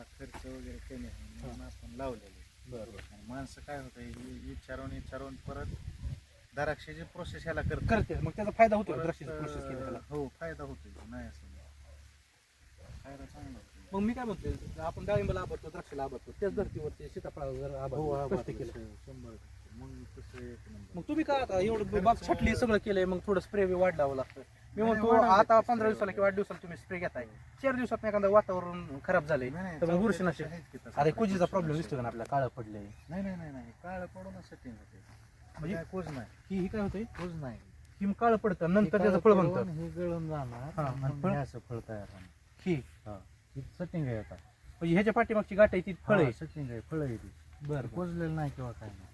त्याला खर्च वगैरे कमी आहे म्हणून आपण लावलेले बरोबर. आणि माणसं काय होतं विचारून विचारून परत द्राक्षाची प्रोसेस ह्याला करतात. करते. मग त्याचा फायदा होतो परत, द्राक्षाची प्रोसेस केली त्याला? हो फायदा होतो नाही असं नाही. फायदा चांगला होतो मग मी काय म्हणतोय आपण डाळिंबाला आबडतो द्राक्षाला आबडतो त्याच धर्तीवरती सीताफळावर हो कष्ट केलं. शंभर टक्के. मग तसं एक नंबर. मग तुम्ही काय आता एवढं बाग छटली सगळं केलंय मग थोडं स्प्रे वाढलावं लागतं. मी म्हणतो आता पंधरा दिवसाला किंवा आठ दिवसाला तुम्ही स्प्रे घेताय. चार दिवसात एखादं वातावरण खराब नाही, तर मग बुरशीनाशक की तसं. आता कुजीचा प्रॉब्लेम दिसतो ना आपल्याला? काळं पडलंय. नाही नाही नाही नाही. काळ पडून सेटिंग होते म्हणजे कोज नाही. ही ही काय होतंय? कोज नाही. ही काळं पडतं नंतर त्याचं फळ बनतं. हे गळून जाणार आणि फळ? असं फळ तयार होणार ही. हा. सेटिंग आहे आता. म्हणजे ह्याच्या पाठीमागची गाठ आहे ती फळ आहे. सेटिंग आहे फळ आहे ती. बरं कोजलेलं नाही किंवा काय नाही.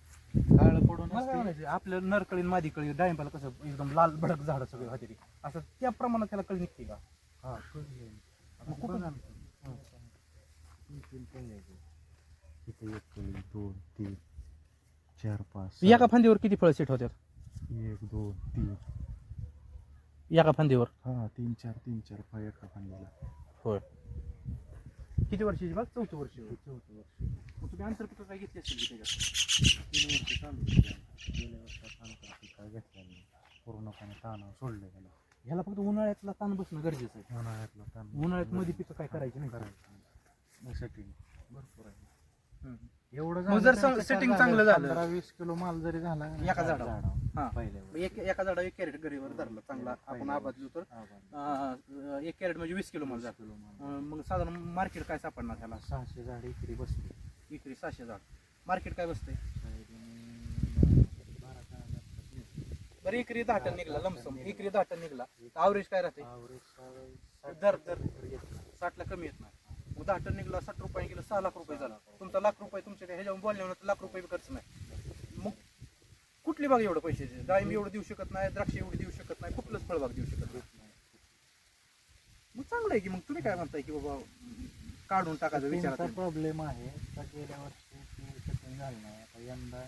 काळ पडून मला काय असते. म्हणायचं आपल्या नरकळी मादी कळी डाळिंबाला कसं एकदम लाल भडक झाड सगळे होते ती. असं त्या प्रमाणात त्याला कळी निघते का? हा मग कुठं- बघा ना. तीन तीन कळी आहेत. इथे एक कळी दोन तीन चार पाच एका फांदीवर किती फळ सेट होतात एक दोन तीन. एका फांदीवर? हा तीन चार तीन चार फळ एका फांदीला. होय. किती वर्षाची बाग? चौथं वर्ष चौथं वर्ष. मग तुम्ही आन्सर कुठं काय घेतली असेल की त्याच्यात? तीन वर्ष चालू. गेल्या वर्षात पिका घेतला नाही. पूर्णपणे ताणावर सोडले गेला. ह्याला फक्त उन्हाळ्यातला ताण बसणं गरजेचं आहे. उन्हाळ्यातला ताण उन्हाळ्यात मध्ये पिकं काय करायची नाही. करायचं सेटिंग भरपूर आहे. एवढं मग जर झालं सम- तरी setting काय चांगलं झालं. पंधरा वीस किलो माल जरी झाला ना एका झाडावर. हा. पहिल्या एक एका झाडा एक कॅरेट गरीवर धरला चांगला. आपण आबादलो तर. अं, एक कॅरेट म्हणजे वीस किलो माल जातो. किलो माल अं, मग साधारण मार्केट काय सापडणार त्याला सहाशे झाड इकडे बसली. विक्री सहाशे झाड. मार्केट काय बसतंय बारा का हजार बरं एकरी दहा टन निघला लमसम. एकरी दहा टन निघला. अवरेज काय राहते? दर दर. साठला कमी येत नाही. मग दहा टन निघला साठ रुपये गेलं सहा लाख रुपये झाला. तुमचा लाख रुपये तुमच्या त्या ह्याच्यावर बोलल्यावर लाख रुपये खर्च नाही. मग कुठली बाग एवढं पैशाची डाळिंब एवढं देऊ शकत नाही द्राक्ष एवढी देऊ शकत नाही कुठलंच फळबाग देऊ शकत नाही. मग चांगलं आहे की मग तुम्ही काय म्हणताय की बाबा काढून टाकायचं विचारात प्रॉब्लेम आहे. गेल्या वर्षी झालं नाही. आता यंदा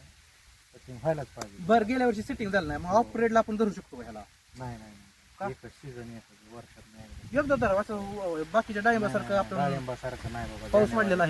सेटिंग व्हायलाच पाहिजे. बरं गेल्या वर्षी सेटिंग झालं नाही. मग ऑफ पिरियडला आपण धरू शकतो का ह्याला? नाही नाही का? नाही एकच सीझन एकच वर्षात नाही. एकदा धरा असं बाकीच्या डाळिंबासारखं आपण डाळिंबासारखं नाही बाबा. पाऊस वाढलेला आहे